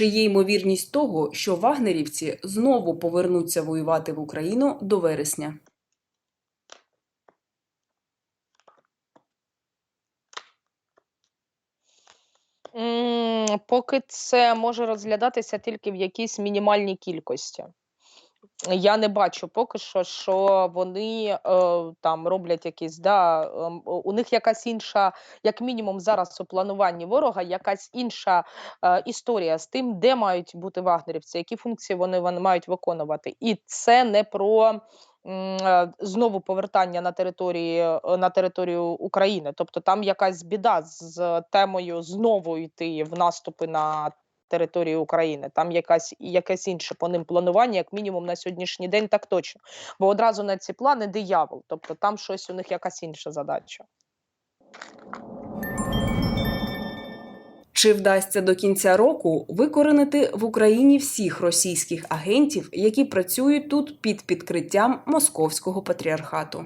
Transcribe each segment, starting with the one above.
Чи є ймовірність того, що вагнерівці знову повернуться воювати в Україну до вересня? Поки це може розглядатися тільки в якійсь мінімальній кількості. Я не бачу поки що, що вони е, там роблять якісь, да, у у них якась інша, як мінімум, зараз у плануванні ворога, якась інша е, історія з тим, де мають бути вагнерівці, які функції вони, вони мають виконувати. І це не про е, знову повертання на території е, на територію України. Тобто там якась біда з темою знову йти в наступи на території України. Там якась якесь інше по ним планування, як мінімум на сьогоднішній день, так точно. Бо одразу на ці плани диявол. Тобто там щось у них якась інша задача. Чи вдасться до кінця року викоренити в Україні всіх російських агентів, які працюють тут під підкриттям московського патріархату?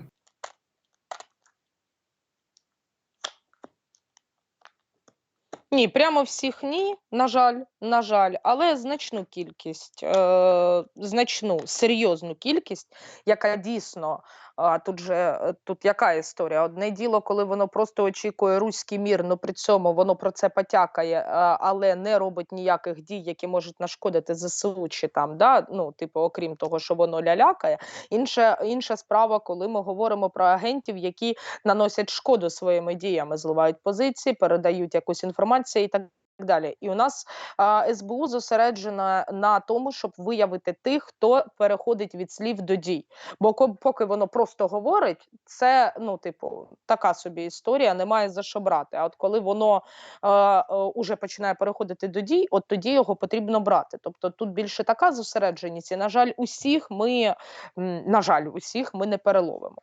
Ні, прямо всіх ні, на жаль, на жаль, але значну кількість, е, значну серйозну кількість, яка дійсно а, тут же е, тут яка історія? Одне діло, коли воно просто очікує руський мір, ну при цьому воно про це потякає, але не робить ніяких дій, які можуть нашкодити ЗСУ чи там, да, ну, типу, окрім того, що воно лялякає. Інша, інша справа, коли ми говоримо про агентів, які наносять шкоду своїми діями, зливають позиції, передають якусь інформацію і так. Далі, і у нас а, СБУ зосереджена на тому, щоб виявити тих, хто переходить від слів до дій. Бо поки воно просто говорить, це ну, типу, така собі історія, немає за що брати. А от коли воно е, е, уже починає переходити до дій, от тоді його потрібно брати. Тобто тут більше така зосередженість, і на жаль, усіх ми на жаль, усіх ми не переловимо.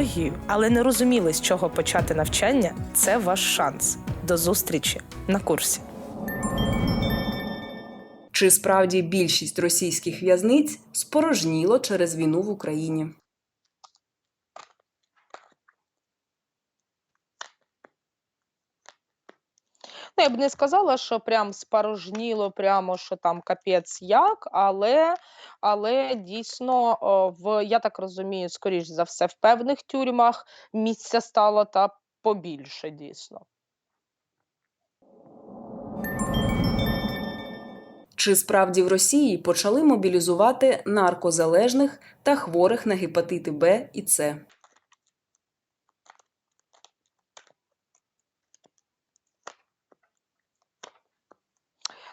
але не розуміли, з чого почати навчання, це ваш шанс. До зустрічі на курсі. Чи справді більшість російських в'язниць спорожніло через війну в Україні? Ну, я б не сказала, що прям спорожніло, прямо що там капець як, але, але дійсно, в, я так розумію, скоріш за все, в певних тюрмах місця стало та побільше дійсно. Чи справді в Росії почали мобілізувати наркозалежних та хворих на гепатити Б і С?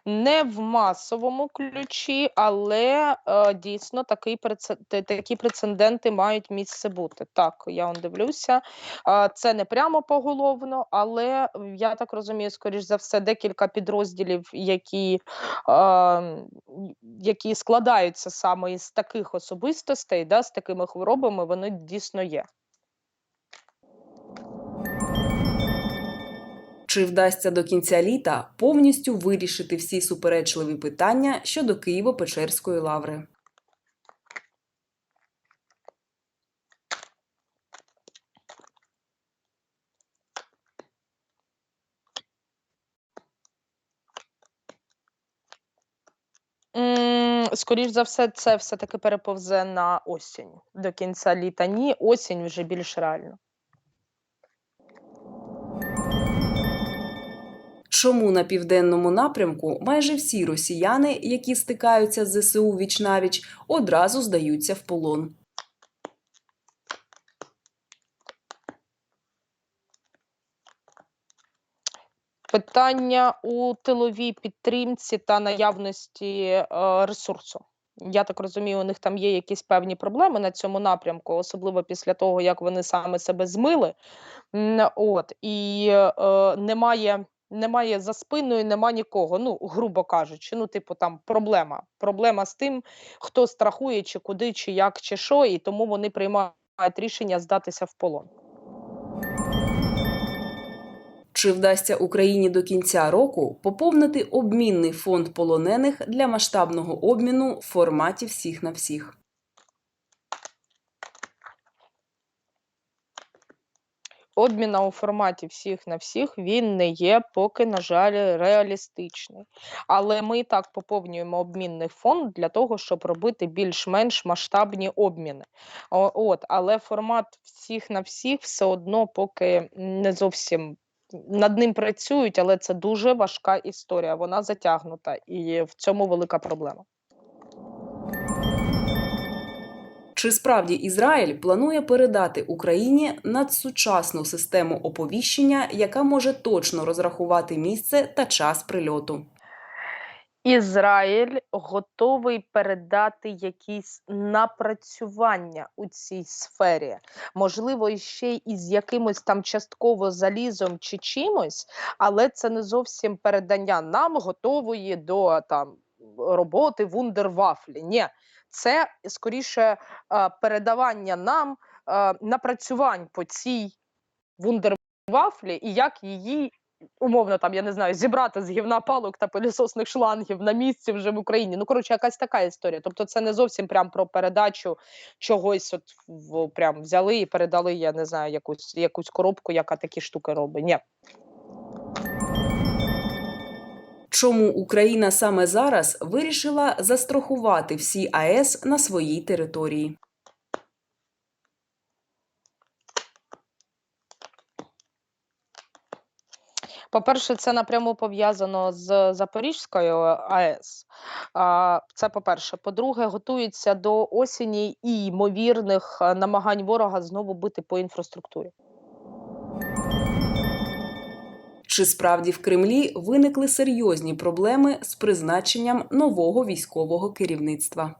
Не в масовому ключі, але е, дійсно такий такі прецеденти мають місце бути. Так, я он дивлюся. Е, це не прямо поголовно, але я так розумію, скоріш за все, декілька підрозділів, які, е, які складаються саме із таких особистостей, да, з такими хворобами, вони дійсно є. Чи вдасться до кінця літа повністю вирішити всі суперечливі питання щодо Києво-Печерської лаври? Скоріш за все, це все-таки переповзе на осінь. До кінця літа ні, осінь вже більш реально. Чому на південному напрямку майже всі росіяни, які стикаються з ЗСУ вічнавіч, одразу здаються в полон? Питання у тиловій підтримці та наявності е, ресурсу. Я так розумію, у них там є якісь певні проблеми на цьому напрямку, особливо після того, як вони саме себе змили. От і е, немає Немає за спиною, нема нікого. Ну, грубо кажучи, ну, типу, там проблема. Проблема з тим, хто страхує, чи куди, чи як, чи що, і тому вони приймають рішення здатися в полон. Чи вдасться Україні до кінця року поповнити обмінний фонд полонених для масштабного обміну в форматі всіх на всіх? Обміна у форматі всіх на всіх він не є поки, на жаль, реалістичний. Але ми і так поповнюємо обмінний фонд для того, щоб робити більш-менш масштабні обміни. От, але формат всіх на всіх все одно поки не зовсім над ним працюють, але це дуже важка історія. Вона затягнута, і в цьому велика проблема. Чи справді Ізраїль планує передати Україні надсучасну систему оповіщення, яка може точно розрахувати місце та час прильоту? Ізраїль готовий передати якісь напрацювання у цій сфері, можливо, ще й із якимось там частково залізом чи чимось, але це не зовсім передання нам готової до там роботи вундервафлі. Ні, це скоріше передавання нам напрацювань по цій вундервафлі і як її умовно там, я не знаю, зібрати з гівна палок та пилісосних шлангів на місці вже в Україні. Ну, коротше, якась така історія. Тобто, це не зовсім прям про передачу чогось, от в прям взяли і передали, я не знаю, якусь якусь коробку, яка такі штуки робить. Ні. Чому Україна саме зараз вирішила застрахувати всі АЕС на своїй території? По-перше, це напряму пов'язано з Запорізькою АЕС. Це по-перше. По-друге, готується до осені і ймовірних намагань ворога знову бити по інфраструктурі. Чи справді в Кремлі виникли серйозні проблеми з призначенням нового військового керівництва?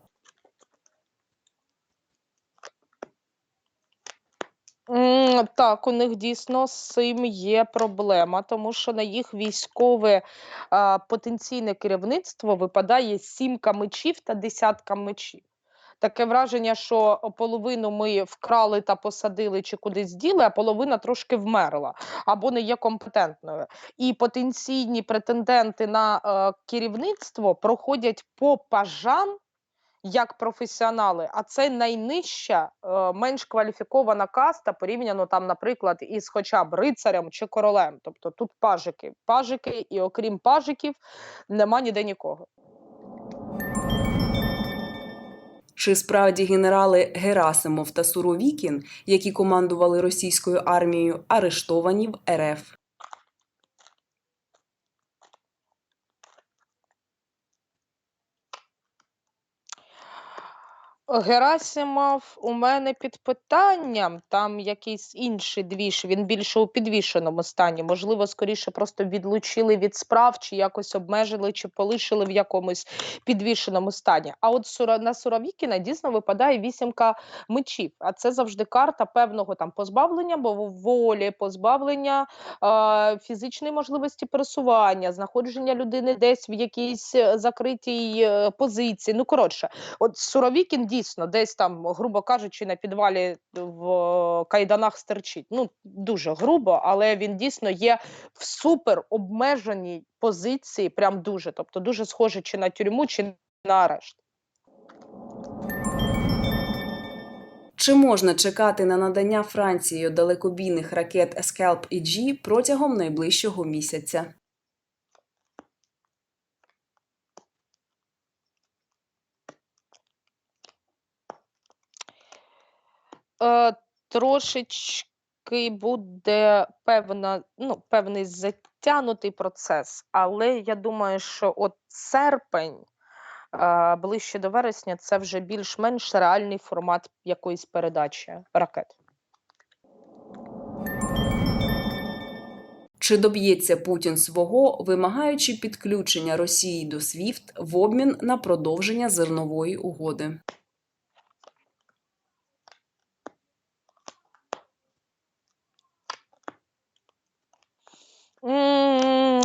Так, у них дійсно з цим є проблема, тому що на їх військове а, потенційне керівництво випадає сімка мечів та десятка мечів. Таке враження, що половину ми вкрали та посадили чи кудись діли, а половина трошки вмерла або не є компетентною. І потенційні претенденти на е, керівництво проходять по пажам як професіонали, а це найнижча, е, менш кваліфікована каста порівняно там, наприклад, із хоча б рицарем чи королем. Тобто тут пажики, пажики, і окрім пажиків, нема ніде нікого. Чи справді генерали Герасимов та Суровікін, які командували російською армією, арештовані в РФ? Герасимов у мене під питанням, там якийсь інший двіж, він більше у підвішеному стані. Можливо, скоріше просто відлучили від справ, чи якось обмежили, чи полишили в якомусь підвішеному стані. А от на Суровікіна дійсно випадає вісімка мечів. А це завжди карта певного там позбавлення бо волі, позбавлення е, фізичної можливості пересування, знаходження людини десь в якійсь е, закритій е, позиції. Ну коротше, От Суровікін дійсно десь там, грубо кажучи, на підвалі в кайданах стерчить. Ну дуже грубо, але він дійсно є в супер обмеженій позиції, прям дуже. Тобто, дуже схоже чи на тюрму, чи на арешт. Чи можна чекати на надання Францією далекобійних ракет Scalp і G протягом найближчого місяця? Е, трошечки буде певна, ну, певний затягнутий процес, але я думаю, що от серпень, е, ближче до вересня, це вже більш-менш реальний формат якоїсь передачі ракет. Чи доб'ється Путін свого, вимагаючи підключення Росії до SWIFT в обмін на продовження зернової угоди?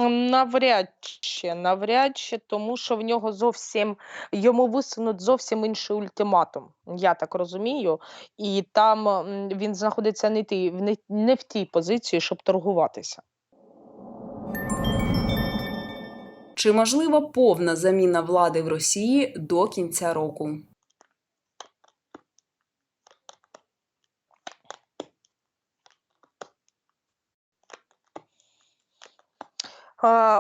Навряд чи, навряд чи, тому що в нього зовсім йому висунуть зовсім інший ультиматум, я так розумію. І там він знаходиться не, ті, в не, не в тій позиції, щоб торгуватися. Чи можлива повна заміна влади в Росії до кінця року?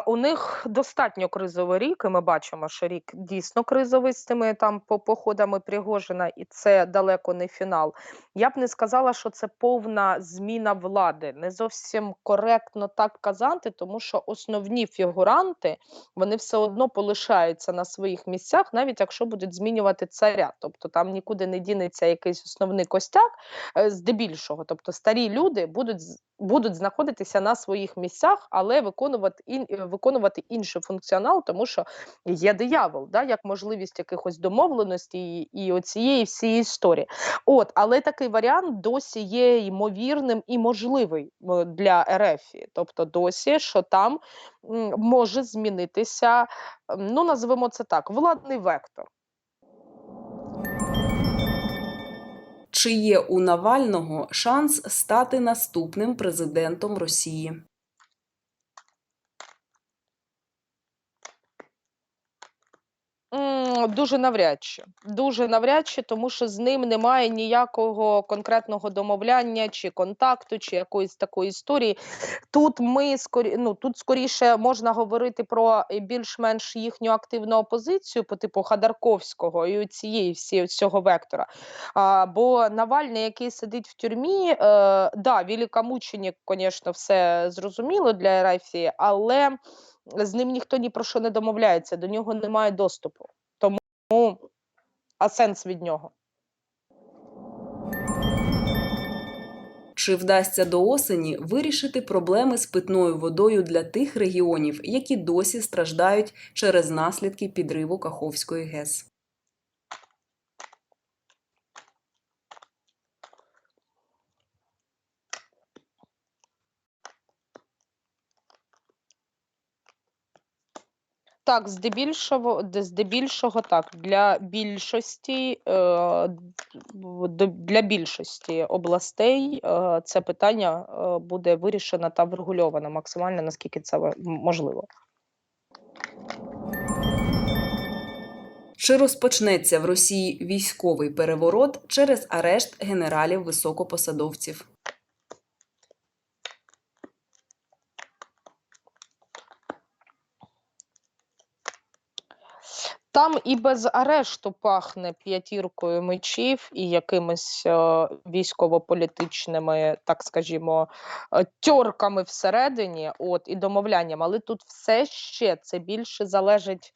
У них достатньо кризовий рік, і ми бачимо, що рік дійсно кризовий з тими там по походами Пригожина, і це далеко не фінал. Я б не сказала, що це повна зміна влади. Не зовсім коректно так казати, тому що основні фігуранти вони все одно полишаються на своїх місцях, навіть якщо будуть змінювати царя. Тобто там нікуди не дінеться якийсь основний костяк, е, здебільшого. Тобто старі люди будуть будуть знаходитися на своїх місцях, але виконувати ін, е, виконувати інший функціонал, тому що є диявол, да, як можливість якихось домовленостей і, і оцієї всієї історії. От, але такий варіант досі є ймовірним і можливий для РФ. Тобто досі, що там може змінитися, ну називемо це так, владний вектор. Чи є у Навального шанс стати наступним президентом Росії? Дуже навряд чи. Дуже навряд чи, тому що з ним немає ніякого конкретного домовляння чи контакту, чи якоїсь такої історії. Тут ми скорі, ну тут скоріше можна говорити про е, більш-менш їхню активну опозицію по типу Ходорковського і цієї всі цього вектора. А, бо Навальний, який сидить в тюрмі, е, да, великомученик, звісно, все зрозуміло для Ерефії, але з ним ніхто ні про що не домовляється, до нього немає доступу. Тому а сенс від нього? Чи вдасться до осені вирішити проблеми з питною водою для тих регіонів, які досі страждають через наслідки підриву Каховської ГЕС? Так, здебільшого, де- здебільшого так, для більшості, е, до- для більшості областей е, це питання е, буде вирішено та врегульовано максимально, наскільки це можливо. Чи розпочнеться в Росії військовий переворот через арешт генералів високопосадовців? Там і без арешту пахне п'ятіркою мечів і якимись е, військово-політичними, так скажімо, е, тьорками всередині, от і домовлянням. Але тут все ще це більше залежить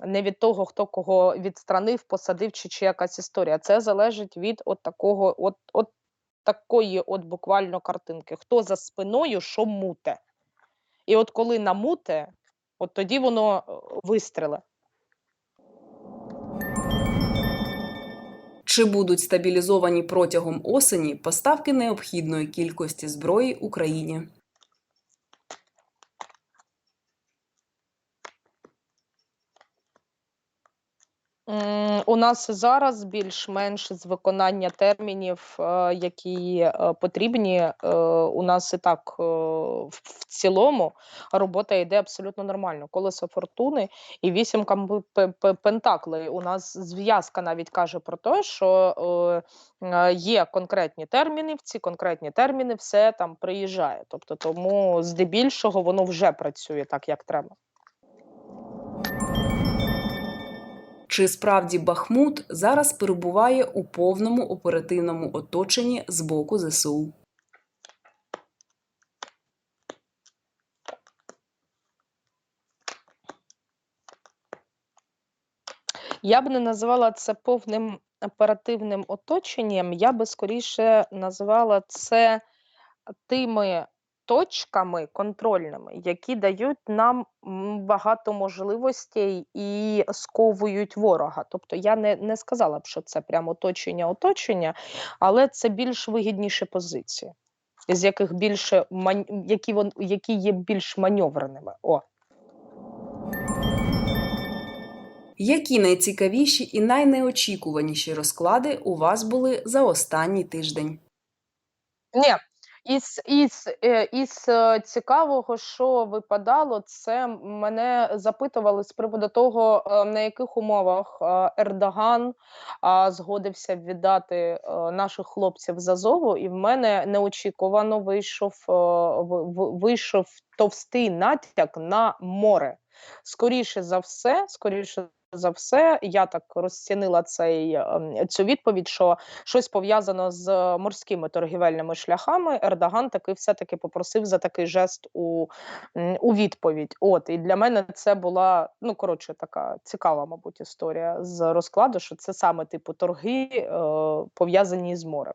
не від того, хто кого відстранив, посадив чи, чи якась історія. Це залежить від от такого, от, от такої, от буквально картинки. Хто за спиною, що муте. І от коли намуте, от тоді воно е, вистреле. Чи будуть стабілізовані протягом осені поставки необхідної кількості зброї Україні? У нас зараз більш-менш з виконання термінів, е, які е, потрібні. е, У нас і так в цілому робота йде абсолютно нормально. Колесо фортуни і вісімка м- пе- пе- пентаклей. У нас зв'язка навіть каже про те, що є конкретні терміни. В ці конкретні терміни все там приїжджає. Тобто, тому здебільшого воно вже працює так, як треба. Чи справді Бахмут зараз перебуває у повному оперативному оточенні з боку ЗСУ? Я б не називала це повним оперативним оточенням. Я би скоріше назвала це тими точками контрольними, які дають нам багато можливостей і сковують ворога. Тобто я не не сказала б, що це прямо оточення оточення, але це більш вигідніші позиції, з яких більше які вон, які є більш маньовреними. О. Які найцікавіші і найнеочікуваніші розклади у вас були за останній тиждень? Ні, із, із, е, із е, цікавого, що випадало, це мене запитували з приводу того, е, на яких умовах Ердоган згодився віддати наших хлопців з Азову, і в мене неочікувано вийшов, вийшов товстий натяк на море. Скоріше за все, скоріше за все, я так розцінила цей, ем, цю відповідь, що щось пов'язано з морськими торгівельними шляхами. Ердоган таки все-таки попросив за такий жест у, у відповідь. От і для мене це була ну коротше така цікава, мабуть, історія з розкладу, що це саме типу торги е, пов'язані з морем.